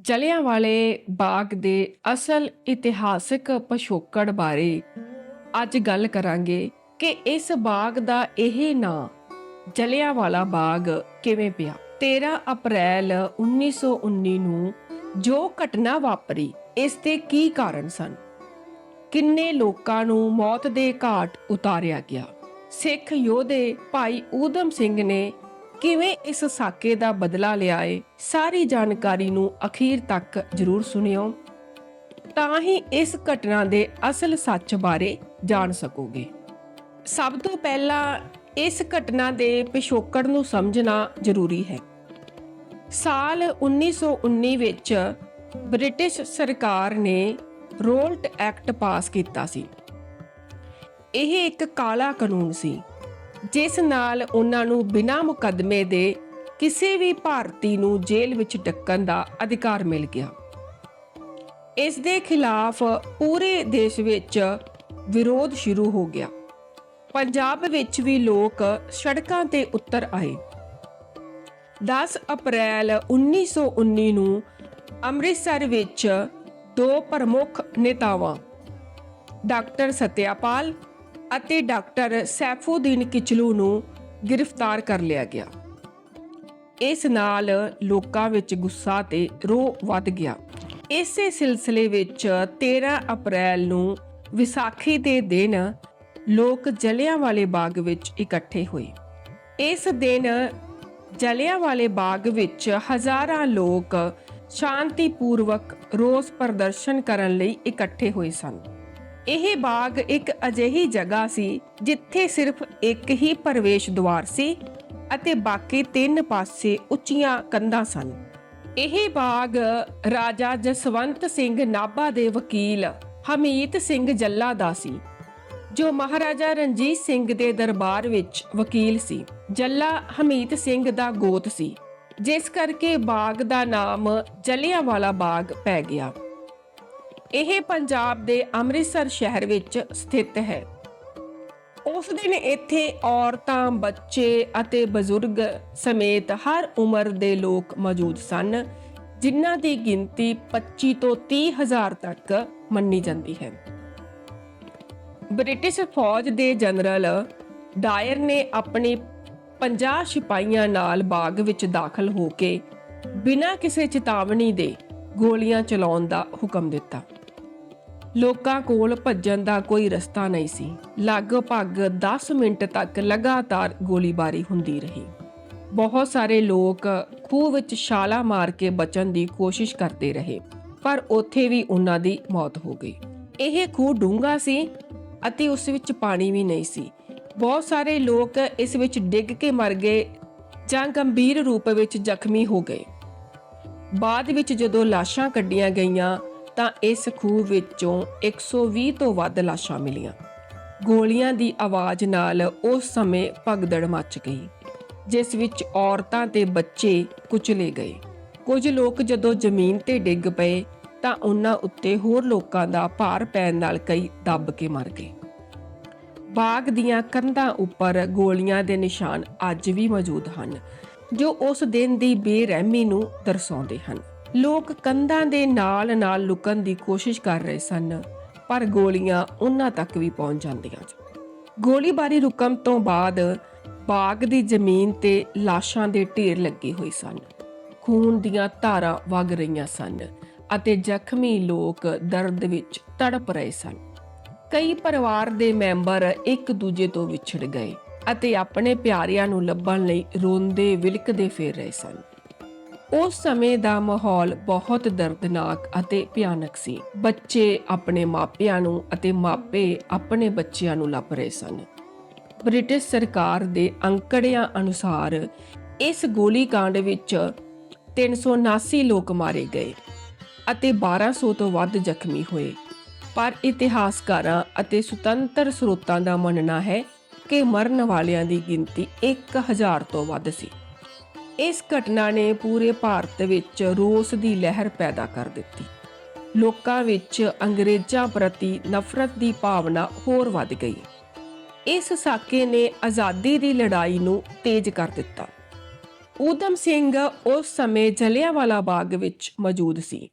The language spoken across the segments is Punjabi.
ਜਲਿਆਂਵਾਲੇ ਬਾਗ ਦੇ ਅਸਲ ਇਤਿਹਾਸਕ ਪਿਛੋਕੜ ਬਾਰੇ ਅੱਜ ਗੱਲ ਕਰਾਂਗੇ ਕਿ ਇਸ ਬਾਗ ਦਾ ਇਹ ਨਾਂ ਜਲਿਆਂਵਾਲਾ ਬਾਗ ਕਿਵੇਂ ਪਿਆ। 13 ਅਪ੍ਰੈਲ 1919 ਨੂੰ ਜੋ ਘਟਨਾ ਵਾਪਰੀ, ਇਸ ਦੇ ਕੀ ਕਾਰਨ ਸਨ? ਕਿੰਨੇ ਲੋਕਾਂ ਨੂੰ ਮੌਤ ਦੇ ਘਾਟ ਉਤਾਰਿਆ ਗਿਆ? ਸਿੱਖ ਯੋਧੇ ਭਾਈ ਊਧਮ ਸਿੰਘ ਨੇ ਕਿਵੇਂ ਇਸ ਸਾਕੇ ਦਾ ਬਦਲਾ ਲਿਆ ਏ? ਸਾਰੀ ਜਾਣਕਾਰੀ ਨੂੰ ਅਖੀਰ ਤੱਕ ਜਰੂਰ ਸੁਣਿਓ। ਤਾਂ ਹੀ ਇਸ ਘਟਨਾ ਦੇ ਅਸਲ ਸੱਚ ਬਾਰੇ ਜਾਣ ਸਕੋਗੇ। ਸਭ ਤੋਂ ਪਹਿਲਾਂ ਇਸ ਘਟਨਾ ਦੇ ਪਿਛੋਕੜ ਨੂੰ ਸਮਝਣਾ ਜ਼ਰੂਰੀ ਹੈ। ਸਾਲ 1919 ਵਿੱਚ ਬ੍ਰਿਟਿਸ਼ ਸਰਕਾਰ ਨੇ ਰੋਲਟ ਐਕਟ ਪਾਸ ਕੀਤਾ ਸੀ। ਇਹ ਇੱਕ ਕਾਲਾ ਕਾਨੂੰਨ ਸੀ। ਜਿਸ ਨਾਲ ਉਹਨਾਂ ਨੂੰ ਬਿਨਾਂ ਮੁਕੱਦਮੇ ਦੇ ਕਿਸੇ ਵੀ ਭਾਰਤੀ ਨੂੰ ਜੇਲ੍ਹ ਵਿੱਚ ਡੱਕਣ ਦਾ ਅਧਿਕਾਰ ਮਿਲ ਗਿਆ। ਇਸ ਦੇ ਖਿਲਾਫ ਪੂਰੇ ਦੇਸ਼ ਵਿੱਚ ਵਿਰੋਧ ਸ਼ੁਰੂ ਹੋ ਗਿਆ। ਪੰਜਾਬ ਵਿੱਚ ਵੀ ਲੋਕ ਸੜਕਾਂ ਤੇ ਉਤਰ ਆਏ। 10 ਅਪ੍ਰੈਲ 1919 ਨੂੰ ਅੰਮ੍ਰਿਤਸਰ ਵਿੱਚ ਦੋ ਪ੍ਰਮੁੱਖ ਨੇਤਾਵਾਂ, ਡਾਕਟਰ ਸਤਿਆਪਾਲ ਅਤੇ ਡਾਕਟਰ ਸੈਫੂਦੀਨ ਕਿਚਲੂ ਨੂੰ ਗ੍ਰਿਫਤਾਰ ਕਰ ਲਿਆ ਗਿਆ। ਇਸ ਨਾਲ ਲੋਕਾਂ ਵਿੱਚ ਗੁੱਸਾ ਤੇ ਰੋਹ ਵੱਧ ਗਿਆ। ਇਸੇ ਸਿਲਸਿਲੇ ਵਿੱਚ 13 ਅਪ੍ਰੈਲ ਨੂੰ ਵਿਸਾਖੀ ਦੇ ਦਿਨ ਲੋਕ ਜਲਿਆਂਵਾਲੇ ਬਾਗ ਵਿੱਚ ਇਕੱਠੇ ਹੋਏ। ਇਸ ਦਿਨ ਜਲਿਆਂਵਾਲੇ ਬਾਗ ਵਿੱਚ ਹਜ਼ਾਰਾਂ ਲੋਕ ਸ਼ਾਂਤੀਪੂਰਵਕ ਰੋਸ ਪ੍ਰਦਰਸ਼ਨ ਕਰਨ ਲਈ ਇਕੱਠੇ ਹੋਏ ਸਨ। ਇਹ ਬਾਗ ਇੱਕ ਅਜਿਹੀ ਜਗ੍ਹਾ ਸੀ ਜਿੱਥੇ ਸਿਰਫ ਇੱਕ ਹੀ ਪ੍ਰਵੇਸ਼ ਦੁਆਰ ਸੀ ਅਤੇ ਬਾਕੀ ਤਿੰਨ ਪਾਸੇ ਉੱਚੀਆਂ ਕੰਧਾਂ ਸਨ। ਇਹ ਬਾਗ ਰਾਜਾ ਜਸਵੰਤ ਸਿੰਘ ਨਾਭਾ ਦੇ ਵਕੀਲ ਹਮੀਤ ਸਿੰਘ ਜੱਲਾ ਦਾ ਸੀ, ਜੋ ਮਹਾਰਾਜਾ ਰਣਜੀਤ ਸਿੰਘ ਦੇ ਦਰਬਾਰ ਵਿੱਚ ਵਕੀਲ ਸੀ। ਜੱਲਾ ਹਮੀਤ ਸਿੰਘ ਦਾ ਗੋਤ ਸੀ, ਜਿਸ ਕਰਕੇ ਬਾਗ ਦਾ ਨਾਮ ਜਲਿਆਂਵਾਲਾ ਬਾਗ ਪੈ ਗਿਆ। ਇਹ ਪੰਜਾਬ ਦੇ ਅੰਮ੍ਰਿਤਸਰ ਸ਼ਹਿਰ ਵਿੱਚ ਸਥਿਤ ਹੈ। ਉਸ ਦਿਨ ਇੱਥੇ ਔਰਤਾਂ, ਬੱਚੇ ਅਤੇ ਬਜ਼ੁਰਗ ਸਮੇਤ ਹਰ ਉਮਰ ਦੇ ਲੋਕ ਮੌਜੂਦ ਸਨ, ਜਿਨ੍ਹਾਂ ਦੀ ਗਿਣਤੀ 25 ਤੋਂ 30 ਹਜ਼ਾਰ ਤੱਕ ਮੰਨੀ ਜਾਂਦੀ ਹੈ। ਬ੍ਰਿਟਿਸ਼ ਫੌਜ ਦੇ ਜਨਰਲ ਡਾਇਰ ਨੇ ਆਪਣੇ 50 ਸਿਪਾਹੀਆਂ ਨਾਲ ਬਾਗ ਵਿੱਚ ਦਾਖਲ ਹੋ ਕੇ ਬਿਨਾਂ ਕਿਸੇ ਚੇਤਾਵਨੀ ਦੇ ਗੋਲੀਆਂ ਚਲਾਉਣ ਦਾ ਹੁਕਮ ਦਿੱਤਾ। ਲੋਕਾਂ ਕੋਲ ਭੱਜਣ ਦਾ ਕੋਈ ਰਸਤਾ ਨਹੀਂ ਸੀ। ਲਗਭਗ 10 ਮਿੰਟ ਤੱਕ ਲਗਾਤਾਰ ਗੋਲੀਬਾਰੀ ਹੁੰਦੀ ਰਹੀ। ਬਹੁਤ ਸਾਰੇ ਲੋਕ ਖੂਹ ਵਿੱਚ ਛਾਲਾ ਮਾਰ ਕੇ ਬਚਣ ਦੀ ਕੋਸ਼ਿਸ਼ ਕਰਦੇ ਰਹੇ, ਪਰ ਉੱਥੇ ਵੀ ਉਹਨਾਂ ਦੀ ਮੌਤ ਹੋ ਗਈ। ਇਹ ਖੂਹ ਡੂੰਘਾ ਸੀ ਅਤੇ ਉਸ ਵਿੱਚ ਪਾਣੀ ਵੀ ਨਹੀਂ ਸੀ। ਬਹੁਤ ਸਾਰੇ ਲੋਕ ਇਸ ਵਿੱਚ ਡਿੱਗ ਕੇ ਮਰ ਗਏ ਜਾਂ ਗੰਭੀਰ ਰੂਪ ਵਿੱਚ ਜ਼ਖਮੀ ਹੋ ਗਏ। ਬਾਅਦ ਵਿੱਚ ਜਦੋਂ ਲਾਸ਼ਾਂ ਕੱਢੀਆਂ ਗਈਆਂ ਤਾਂ ਇਸ ਖੂਹ ਵਿੱਚੋਂ 120 ਤੋਂ ਵੱਧ ਲਾਸ਼ਾਂ ਮਿਲੀਆਂ। ਗੋਲੀਆਂ ਦੀ ਆਵਾਜ਼ ਨਾਲ ਉਸ ਸਮੇਂ ਭਗਦੜ ਮਚ ਗਈ, ਜਿਸ ਵਿੱਚ ਔਰਤਾਂ ਤੇ ਬੱਚੇ ਕੁਚਲੇ ਗਏ। ਕੁਝ ਲੋਕ ਜਦੋਂ ਜ਼ਮੀਨ ਤੇ ਡਿੱਗ ਪਏ, ਤਾਂ ਉਹਨਾਂ ਉੱਤੇ ਹੋਰ ਲੋਕਾਂ ਦਾ ਭਾਰ ਪੈਣ ਨਾਲ ਕਈ ਦੱਬ ਕੇ ਮਰ ਗਏ। ਬਾਗ ਦੀਆਂ ਕੰਧਾਂ ਉੱਪਰ ਗੋਲੀਆਂ ਦੇ ਨਿਸ਼ਾਨ ਅੱਜ ਵੀ ਮੌਜੂਦ ਹਨ, ਜੋ ਉਸ ਦਿਨ ਦੀ ਬੇਰਹਿਮੀ ਨੂੰ ਦਰਸਾਉਂਦੇ ਹਨ। ਲੋਕ ਕੰਧਾਂ ਦੇ ਨਾਲ-ਨਾਲ ਲੁਕਣ ਦੀ ਕੋਸ਼ਿਸ਼ ਕਰ ਰਹੇ ਸਨ, ਪਰ ਗੋਲੀਆਂ ਉਹਨਾਂ ਤੱਕ ਵੀ ਪਹੁੰਚ ਜਾਂਦੀਆਂ ਸਨ। ਗੋਲੀਬਾਰੀ ਰੁਕਣ ਤੋਂ ਬਾਅਦ ਬਾਗ ਦੀ ਜ਼ਮੀਨ ਤੇ ਲਾਸ਼ਾਂ ਦੇ ਢੇਰ ਲੱਗੇ ਹੋਏ ਸਨ। ਖੂਨ ਦੀਆਂ ਧਾਰਾਂ ਵਗ ਰਹੀਆਂ ਸਨ ਅਤੇ ਜ਼ਖਮੀ ਲੋਕ ਦਰਦ ਵਿੱਚ ਤੜਪ ਰਹੇ ਸਨ। ਕਈ ਪਰਿਵਾਰ ਦੇ ਮੈਂਬਰ ਇੱਕ ਦੂਜੇ ਤੋਂ ਵਿਛੜ ਗਏ ਅਤੇ ਆਪਣੇ ਪਿਆਰਿਆਂ ਨੂੰ ਲੱਭਣ ਲਈ ਰੋਂਦੇ ਵਿਲਕਦੇ ਫਿਰ ਰਹੇ ਸਨ। ਉਸ ਸਮੇਂ ਦਾ ਮਾਹੌਲ ਬਹੁਤ ਦਰਦਨਾਕ ਅਤੇ ਭਿਆਨਕ ਸੀ। ਬੱਚੇ ਆਪਣੇ ਮਾਪਿਆਂ ਨੂੰ ਅਤੇ ਮਾਪੇ ਆਪਣੇ ਬੱਚਿਆਂ ਨੂੰ ਲੱਭ ਰਹੇ ਸਨ। ਬ੍ਰਿਟਿਸ਼ ਸਰਕਾਰ ਦੇ ਅੰਕੜਿਆਂ ਅਨੁਸਾਰ ਇਸ ਗੋਲੀकांड ਵਿੱਚ 379 ਲੋਕ ਮਾਰੇ ਗਏ ਅਤੇ 1200 ਤੋਂ ਵੱਧ ਜ਼ਖਮੀ ਹੋਏ। ਪਰ ਇਤਿਹਾਸਕਾਰਾਂ ਅਤੇ ਸੁਤੰਤਰ ਸਰੋਤਾਂ ਦਾ ਮੰਨਣਾ ਹੈ ਕਿ ਮਰਨ ਵਾਲਿਆਂ ਦੀ ਗਿਣਤੀ 1000 ਤੋਂ ਵੱਧ ਸੀ। ਇਸ ਘਟਨਾ ਨੇ ਪੂਰੇ ਭਾਰਤ ਵਿੱਚ ਰੋਸ ਦੀ ਲਹਿਰ ਪੈਦਾ ਕਰ ਦਿੱਤੀ। ਲੋਕਾਂ ਵਿੱਚ ਅੰਗਰੇਜ਼ਾਂ ਪ੍ਰਤੀ ਨਫ਼ਰਤ ਦੀ ਭਾਵਨਾ ਹੋਰ ਵੱਧ ਗਈ। ਇਸ ਸਾਕੇ ਨੇ ਆਜ਼ਾਦੀ ਦੀ ਲੜਾਈ ਨੂੰ ਤੇਜ਼ ਕਰ ਦਿੱਤਾ। ਊਧਮ ਸਿੰਘ ਉਸ ਸਮੇਂ ਜਲਿਆਂਵਾਲਾ ਬਾਗ ਵਿੱਚ ਮੌਜੂਦ ਸੀ।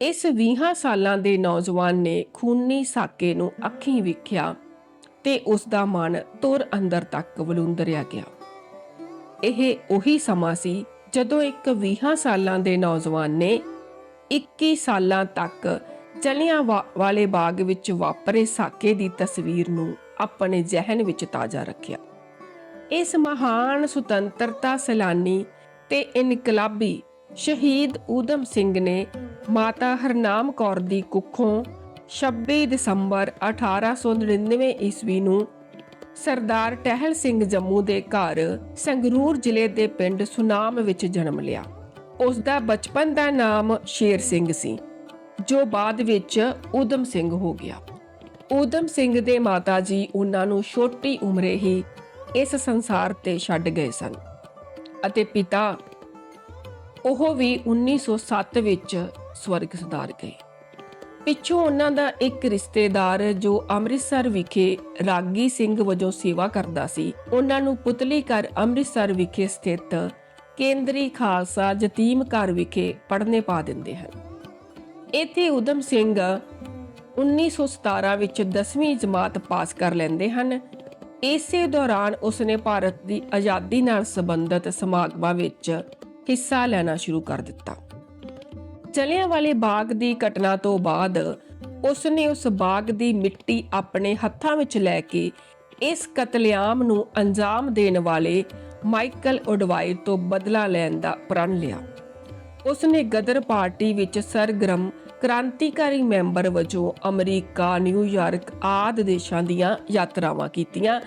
ਇਸ 20 ਸਾਲਾਂ ਦੇ ਨੌਜਵਾਨ ਨੇ ਖੂਨੀ ਸਾਕੇ ਨੂੰ ਅੱਖੀਂ ਵੇਖਿਆ ਤੇ ਉਸ ਦਾ ਮਨ ਤੁਰ ਅੰਦਰ ਤੱਕ ਵਲੂੰਦਰਿਆ ਗਿਆ। ਇਹ ਉਹੀ ਸਮਾਂ ਸੀ ਜਦੋਂ ਇੱਕ 20 ਸਾਲਾਂ ਦੇ ਨੌਜਵਾਨ ਨੇ 21 ਸਾਲਾਂ ਤੱਕ ਜਲਿਆਂ ਵਾਲੇ ਬਾਗ ਵਿੱਚ ਵਾਪਰੇ ਸਾਕੇ ਦੀ ਤਸਵੀਰ ਨੂੰ ਆਪਣੇ ਜ਼ਿਹਨ ਵਿੱਚ ਤਾਜ਼ਾ ਰੱਖਿਆ। ਇਸ ਮਹਾਨ ਸੁਤੰਤਰਤਾ ਸੈਲਾਨੀ ਤੇ ਇਨਕਲਾਬੀ ਸ਼ਹੀਦ ਊਧਮ ਸਿੰਘ ਨੇ ਮਾਤਾ ਹਰਨਾਮ ਕੌਰ ਦੀ ਕੁੱਖੋਂ 26 ਦਸੰਬਰ 1899 ਈਸਵੀ ਨੂੰ ਸਰਦਾਰ ਟਹਿਲ ਸਿੰਘ ਜੰਮੂ ਦੇ ਘਰ ਸੰਗਰੂਰ ਜ਼ਿਲ੍ਹੇ ਦੇ ਪਿੰਡ ਸੁਨਾਮ ਵਿੱਚ ਜਨਮ ਲਿਆ। ਉਸ ਦਾ ਬਚਪਨ ਦਾ ਨਾਮ ਸ਼ੇਰ ਸਿੰਘ ਸੀ, ਜੋ ਬਾਅਦ ਵਿੱਚ ਊਧਮ ਸਿੰਘ ਹੋ ਗਿਆ। ਊਧਮ ਸਿੰਘ ਦੇ ਮਾਤਾ ਜੀ ਉਹਨਾਂ ਨੂੰ ਛੋਟੀ ਉਮਰੇ ਹੀ ਇਸ ਸੰਸਾਰ ਤੇ ਛੱਡ ਗਏ ਸਨ ਅਤੇ ਪਿਤਾ ਉਹ ਵੀ 1907 ਵਿੱਚ ਸਵਰਗ ਸਦਾਰ ਗਏ। ਪਿੱਛੋਂ ਉਹਨਾਂ ਦਾ ਇੱਕ ਰਿਸ਼ਤੇਦਾਰ ਜੋ ਅੰਮ੍ਰਿਤਸਰ ਵਿਖੇ ਰਾਗੀ ਸਿੰਘ ਵਜੋਂ ਸੇਵਾ ਕਰਦਾ ਸੀ। ਉਹਨਾਂ ਨੂੰ ਪੁਤਲੀ ਘਰ ਅੰਮ੍ਰਿਤਸਰ ਵਿਖੇ ਸਥਿਤ ਕੇਂਦਰੀ ਖਾਲਸਾ ਯਤੀਮ ਘਰ ਵਿਖੇ ਪੜ੍ਹਨੇ ਪਾ ਦਿੰਦੇ ਹਨ। ਇੱਥੇ ਉਦਮ ਸਿੰਘ 1917 ਵਿੱਚ 10ਵੀਂ ਜਮਾਤ ਪਾਸ ਕਰ ਲੈਂਦੇ ਹਨ। ਇਸੇ ਦੌਰਾਨ ਉਸਨੇ ਭਾਰਤ ਦੀ ਆਜ਼ਾਦੀ ਨਾਲ ਸੰਬੰਧਿਤ ਸਮਾਗਮਾਂ ਵਿੱਚ ਹਿੱਸਾ ਲੈਣਾ ਸ਼ੁਰੂ ਕਰ ਦਿੱਤਾ। ਜਲਿਆਂਵਾਲੇ ਬਾਗ ਦੀ ਘਟਨਾ ਤੋਂ ਬਾਅਦ ਉਸਨੇ ਉਸ ਬਾਗ ਦੀ ਮਿੱਟੀ ਆਪਣੇ ਹੱਥਾਂ ਵਿੱਚ ਲੈ ਕੇ ਇਸ ਕਤਲੇਆਮ ਨੂੰ ਅੰਜਾਮ ਦੇਣ ਵਾਲੇ ਮਾਈਕਲ ਓਡਵਾਈ ਤੋਂ ਬਦਲਾ ਲੈਣ ਦਾ ਪ੍ਰਣ ਲਿਆ। ਉਸਨੇ ਗਦਰ ਪਾਰਟੀ ਵਿੱਚ ਸਰਗਰਮ ਕ੍ਰਾਂਤੀਕਾਰੀ ਮੈਂਬਰ ਵਜੋਂ ਅਮਰੀਕਾ ਨਿਊਯਾਰਕ ਆਦਿ ਦੇਸ਼ਾਂ ਦੀਆਂ ਯਾਤਰਾਵਾਂ ਕੀਤੀਆਂ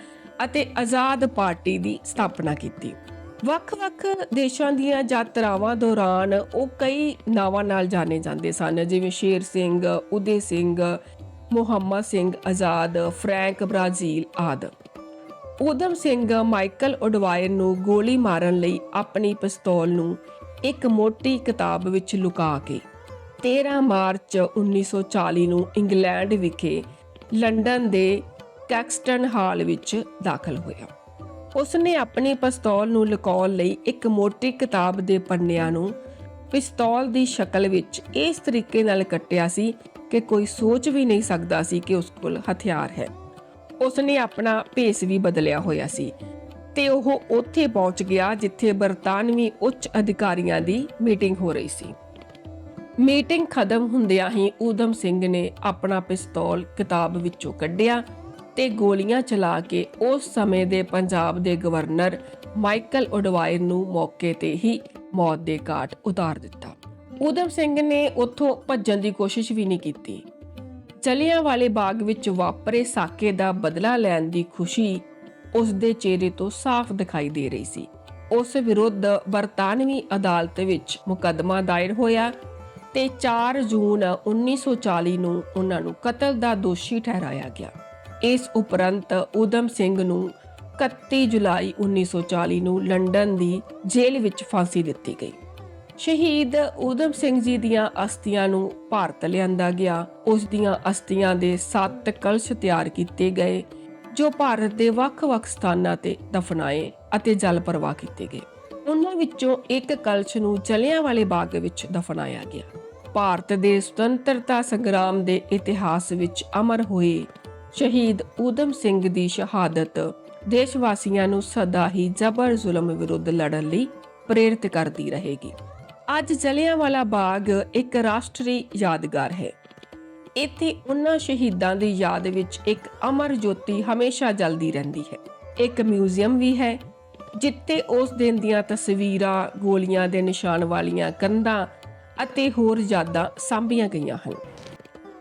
ਅਤੇ ਆਜ਼ਾਦ ਪਾਰਟੀ ਦੀ ਸਥਾਪਨਾ ਕੀਤੀ। ਵੱਖ-ਵੱਖ ਦੇਸ਼ਾਂ ਦੀਆਂ ਯਾਤਰਾਵਾਂ ਦੌਰਾਨ ਉਹ ਕਈ ਨਾਵਾਂ ਨਾਲ ਜਾਣੇ ਜਾਂਦੇ ਸਨ ਜਿਵੇਂ ਸ਼ੇਰ ਸਿੰਘ, ਉਦੇ ਸਿੰਘ, ਮੁਹੰਮਦ ਸਿੰਘ ਆਜ਼ਾਦ, ਫਰੈਂਕ ਬ੍ਰਾਜ਼ੀਲ ਆਦਿ। ਊਧਮ ਸਿੰਘ ਮਾਈਕਲ ਓਡਵਾਇਰ ਨੂੰ ਗੋਲੀ ਮਾਰਨ ਲਈ ਆਪਣੀ ਪਿਸਤੌਲ ਨੂੰ ਇੱਕ ਮੋਟੀ ਕਿਤਾਬ ਵਿੱਚ ਲੁਕਾ ਕੇ 13 ਮਾਰਚ 1940 ਨੂੰ ਇੰਗਲੈਂਡ ਵਿਖੇ ਲੰਡਨ ਦੇ ਕੈਕਸਟਨ ਹਾਲ ਵਿੱਚ ਦਾਖਲ ਹੋਇਆ ਉਸਨੇ ਆਪਣੀ ਪਿਸਤੌਲ ਨੂੰ ਲੁਕਾਉਣ ਲਈ ਇੱਕ ਮੋਟੀ ਕਿਤਾਬ ਦੇ ਪੰਨਿਆਂ ਨੂੰ ਪਿਸਤੌਲ ਦੀ ਸ਼ਕਲ ਵਿੱਚ ਇਸ ਤਰੀਕੇ ਨਾਲ ਕੱਟਿਆ ਸੀ ਕਿ ਕੋਈ ਸੋਚ ਵੀ ਨਹੀਂ ਸਕਦਾ ਸੀ ਕਿ ਉਸ ਕੋਲ ਹਥਿਆਰ ਹੈ। ਉਸਨੇ ਆਪਣਾ ਭੇਸ ਵੀ ਬਦਲਿਆ ਹੋਇਆ ਸੀ ਤੇ ਉਹ ਉੱਥੇ ਪਹੁੰਚ ਗਿਆ ਜਿੱਥੇ ਬਰਤਾਨਵੀ ਉੱਚ ਅਧਿਕਾਰੀਆਂ ਦੀ ਮੀਟਿੰਗ ਹੋ ਰਹੀ ਸੀ। ਮੀਟਿੰਗ ਖਤਮ ਹੁੰਦਿਆਂ ਹੀ ਊਧਮ ਸਿੰਘ ਨੇ ਆਪਣਾ ਪਿਸਤੌਲ ਕਿਤਾਬ ਵਿੱਚੋਂ ਕੱਢਿਆ ਤੇ ਗੋਲੀਆਂ ਚਲਾ ਕੇ ਉਸ ਸਮੇਂ ਦੇ ਪੰਜਾਬ ਦੇ ਗਵਰਨਰ ਮਾਈਕਲ ਓਡਵਾਇਰ ਨੂੰ ਮੌਕੇ ਤੇ ਹੀ ਮੌਤ ਦੇ ਘਾਟ ਉਤਾਰ ਦਿੱਤਾ। ਊਧਮ ਸਿੰਘ ਨੇ ਉੱਥੋਂ ਭੱਜਣ ਦੀ ਕੋਸ਼ਿਸ਼ ਵੀ ਨਹੀਂ ਕੀਤੀ। ਚਲਿਆਂ ਵਾਲੇ ਬਾਗ ਵਿੱਚ ਵਾਪਰੇ ਸਾਕੇ ਦਾ ਬਦਲਾ ਲੈਣ ਦੀ ਖੁਸ਼ੀ ਉਸ ਦੇ ਚਿਹਰੇ ਤੋਂ ਸਾਫ਼ ਦਿਖਾਈ ਦੇ ਰਹੀ ਸੀ। ਉਸ ਵਿਰੁੱਧ ਬਰਤਾਨਵੀ ਅਦਾਲਤ ਵਿੱਚ ਮੁਕੱਦਮਾ ਦਾਇਰ ਹੋਇਆ ਤੇ 4 ਜੂਨ 1940 ਨੂੰ ਉਹਨਾਂ ਨੂੰ ਕਤਲ ਦਾ ਦੋਸ਼ੀ ਠਹਿਰਾਇਆ ਗਿਆ। ਇਸ ਉਪਰੰਤ ਊਧਮ ਸਿੰਘ ਨੂੰ 31 ਜੁਲਾਈ 1940 ਨੂੰ ਲੰਡਨ ਦੀ ਜੇਲ੍ਹ ਵਿੱਚ ਫਾਂਸੀ ਦਿੱਤੀ ਗਈ। ਸ਼ਹੀਦ ਊਧਮ ਸਿੰਘ ਜੀ ਦੀਆਂ ਅਸਥੀਆਂ ਨੂੰ ਭਾਰਤ ਲਿਆਂਦਾ ਗਿਆ। ਉਸ ਦੀਆਂ ਅਸਥੀਆਂ ਦੇ 7 ਕਲਸ਼ ਤਿਆਰ ਕੀਤੇ ਗਏ, ਜੋ ਭਾਰਤ ਦੇ ਵੱਖ-ਵੱਖ ਸਥਾਨਾਂ ਤੇ ਦਫਨਾਏ ਅਤੇ ਜਲ ਪ੍ਰਵਾਹ ਕੀਤੇ ਗਏ। ਉਹਨਾਂ ਵਿੱਚੋਂ ਇੱਕ ਕਲਸ਼ ਨੂੰ ਜਲਿਆਂਵਾਲੇ ਬਾਗ ਵਿੱਚ ਦਫਨਾਇਆ ਗਿਆ। ਭਾਰਤ ਦੇ ਸੁਤੰਤਰਤਾ ਸੰਗਰਾਮ ਦੇ ਇਤਿਹਾਸ ਵਿੱਚ ਅਮਰ ਹੋਏ ਸ਼ਹੀਦ ਊਧਮ ਸਿੰਘ ਦੀ ਸ਼ਹਾਦਤ ਦੇਸ਼ ਵਾਸੀਆਂ ਨੂੰ ਸਦਾ ਹੀ ਜ਼ਬਰ ਜ਼ੁਲਮ ਵਿਰੁੱਧ ਲੜਨ ਲਈ ਪ੍ਰੇਰਿਤ ਕਰਦੀ ਰਹੇਗੀ। ਅੱਜ ਜਲਿਆਂਵਾਲਾ ਬਾਗ ਇੱਕ ਰਾਸ਼ਟਰੀ ਯਾਦਗਾਰ ਹੈ। ਇੱਥੇ ਉਹਨਾਂ ਸ਼ਹੀਦਾਂ ਦੀ ਯਾਦ ਵਿੱਚ ਇੱਕ ਅਮਰ ਜੋਤੀ ਹਮੇਸ਼ਾ ਜਲਦੀ ਰਹਿੰਦੀ ਹੈ। ਇੱਕ ਮਿਊਜ਼ੀਅਮ ਵੀ ਹੈ, ਜਿੱਥੇ ਉਸ ਦਿਨ ਦੀਆਂ ਤਸਵੀਰਾਂ, ਗੋਲੀਆਂ ਦੇ ਨਿਸ਼ਾਨ ਵਾਲੀਆਂ ਕੰਧਾਂ ਅਤੇ ਹੋਰ ਯਾਦਾਂ ਸਾਂਭੀਆਂ ਗਈਆਂ ਹਨ।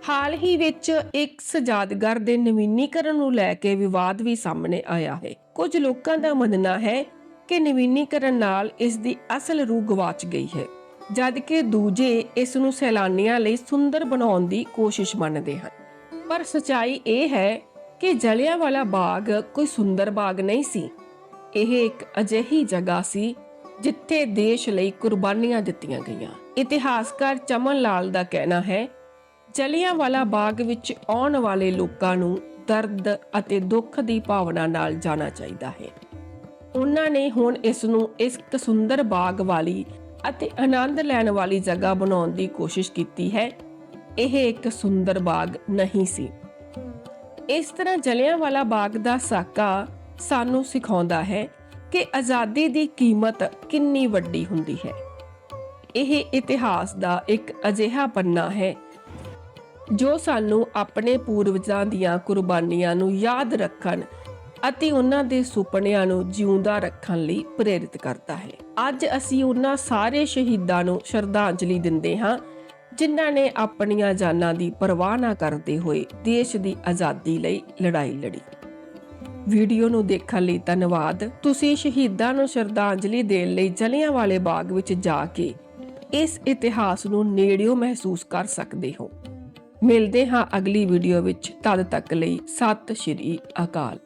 ਹਾਲ ਹੀ ਵਿੱਚ ਇੱਕ ਸਜਾਦਗਰ ਦੇ ਨਵੀਨੀਕਰਨ ਨੂੰ ਲੈ ਕੇ ਵਿਵਾਦ ਵੀ ਸਾਹਮਣੇ ਆਇਆ ਹੈ। ਕੁਝ ਲੋਕਾਂ ਦਾ ਮੰਨਣਾ ਹੈ ਕਿ ਨਵੀਨੀਕਰਨ ਨਾਲ ਇਸ ਦੀ ਅਸਲ ਰੂਹ ਗਵਾਚ ਗਈ ਹੈ ਜਦ ਕਿ ਦੂਜੇ ਇਸ ਨੂੰ ਸੈਲਾਨੀਆਂ ਲਈ ਸੁੰਦਰ ਬਣਾਉਣ ਦੀ ਕੋਸ਼ਿਸ਼ ਮੰਨਦੇ ਹਨ। ਪਰ ਸਚਾਈ ਇਹ ਹੈ ਕਿ ਜਲਿਆਂਵਾਲਾ ਬਾਗ ਕੋਈ ਸੁੰਦਰ ਬਾਗ ਨਹੀਂ ਸੀ। ਇਹ ਇੱਕ ਅਜਿਹੀ ਜਗ੍ਹਾ ਸੀ ਜਿੱਥੇ ਦੇਸ਼ ਲਈ ਕੁਰਬਾਨੀਆਂ ਦਿੱਤੀਆਂ ਗਈਆਂ। ਇਤਿਹਾਸਕਾਰ ਚਮਨ ਲਾਲ ਦਾ ਕਹਿਣਾ ਹੈ ਜਲਿਆਂਵਾਲਾ ਬਾਗ ਵਿੱਚ ਆਉਣ ਵਾਲੇ ਲੋਕਾਂ ਨੂੰ ਦਰਦ ਅਤੇ ਦੁੱਖ ਦੀ ਭਾਵਨਾ ਨਾਲ ਜਾਣਾ ਚਾਹੀਦਾ ਹੈ। ਉਹਨਾਂ ਨੇ ਹੁਣ ਇਸ ਨੂੰ ਇੱਕ ਸੁੰਦਰ ਬਾਗ ਵਾਲੀ ਅਤੇ ਆਨੰਦ ਲੈਣ ਵਾਲੀ ਜਗ੍ਹਾ ਬਣਾਉਣ ਦੀ ਕੋਸ਼ਿਸ਼ ਕੀਤੀ ਹੈ। ਇਹ ਇੱਕ ਸੁੰਦਰ ਬਾਗ ਨਹੀਂ ਸੀ। ਇਸ ਤਰ੍ਹਾਂ ਜਲਿਆਂਵਾਲਾ ਬਾਗ ਦਾ ਸਾਕਾ ਸਾਨੂੰ ਸਿਖਾਉਂਦਾ ਹੈ ਕਿ ਆਜ਼ਾਦੀ ਦੀ ਕੀਮਤ ਕਿੰਨੀ ਵੱਡੀ ਹੁੰਦੀ ਹੈ। ਇਹ ਇਤਿਹਾਸ ਦਾ ਇੱਕ ਅਜਿਹਾ ਪੰਨਾ ਹੈ ਜੋ ਸਾਨੂੰ ਆਪਣੇ ਪੂਰਵਜਾਂ ਦੀਆਂ ਕੁਰਬਾਨੀਆਂ ਨੂੰ ਯਾਦ ਰੱਖਣ ਅਤੇ ਉਹਨਾਂ ਦੇ ਸੁਪਨਿਆਂ ਨੂੰ ਜਿਉਂਦਾ ਰੱਖਣ ਲਈ ਪ੍ਰੇਰਿਤ ਕਰਦਾ ਹੈ। ਅੱਜ ਅਸੀਂ ਉਹਨਾਂ ਸਾਰੇ ਸ਼ਹੀਦਾਂ ਨੂੰ ਸ਼ਰਧਾਂਜਲੀ ਦਿੰਦੇ ਹਾਂ, ਜਿਨ੍ਹਾਂ ਨੇ ਆਪਣੀਆਂ ਜਾਨਾਂ ਦੀ ਪਰਵਾਹ ਨਾ ਕਰਦੇ ਹੋਏ ਦੇਸ਼ ਦੀ ਆਜ਼ਾਦੀ ਲਈ ਲੜਾਈ ਲੜੀ। ਵੀਡੀਓ ਨੂੰ ਦੇਖਣ ਲਈ ਧੰਨਵਾਦ। ਤੁਸੀਂ ਸ਼ਹੀਦਾਂ ਨੂੰ ਸ਼ਰਧਾਂਜਲੀ ਦੇਣ ਲਈ ਜਲਿਆਂਵਾਲੇ ਬਾਗ ਵਿੱਚ ਜਾ ਕੇ ਇਸ ਇਤਿਹਾਸ ਨੂੰ ਨੇੜਿਓਂ ਮਹਿਸੂਸ ਕਰ ਸਕਦੇ ਹੋ। ਮਿਲਦੇ ਹਾਂ ਅਗਲੀ ਵੀਡੀਓ ਵਿੱਚ। ਤਦ ਤੱਕ ਲਈ ਸਤਿ ਸ਼੍ਰੀ ਅਕਾਲ।